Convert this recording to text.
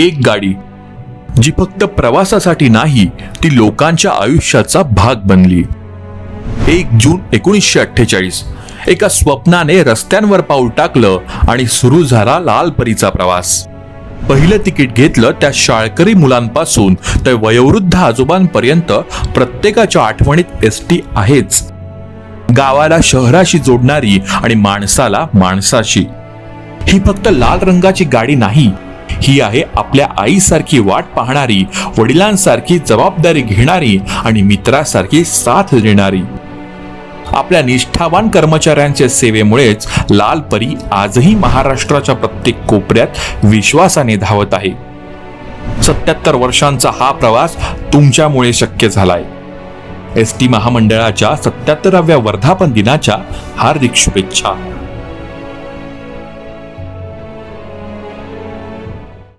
एक गाडी जी फक्त प्रवासासाठी नाही ती लोकांच्या आयुष्याचा भाग बनली. एक जून एकोणीसशे अठ्ठेचाळीस एका स्वप्नाने रस्त्यांवर पाऊल टाकलं आणि सुरू झाला लालपरीचा प्रवास. पहिलं तिकीट घेतलं त्या शाळकरी मुलांपासून तर वयोवृद्ध आजोबांपर्यंत प्रत्येकाच्या आठवणीत एस टी आहेच. गावाला शहराशी जोडणारी आणि माणसाला माणसाशी. ही फक्त लाल रंगाची गाडी नाही ही आहे आपल्या आईसारखी वाट पाहणारी वडिलांसारखी जबाबदारी घेणारी आणि मित्रासारखी साथ देणारी. आपल्या निष्ठावान कर्मचाऱ्यांच्या सेवेमुळेच लाल परी आजही महाराष्ट्राच्या प्रत्येक कोपऱ्यात विश्वासाने धावत आहे. सत्याहत्तर वर्षांचा हा प्रवास तुमच्यामुळे शक्य झालाय. एस टी महामंडळाच्या सत्याहत्तराव्या वर्धापन दिनाच्या हार्दिक शुभेच्छा.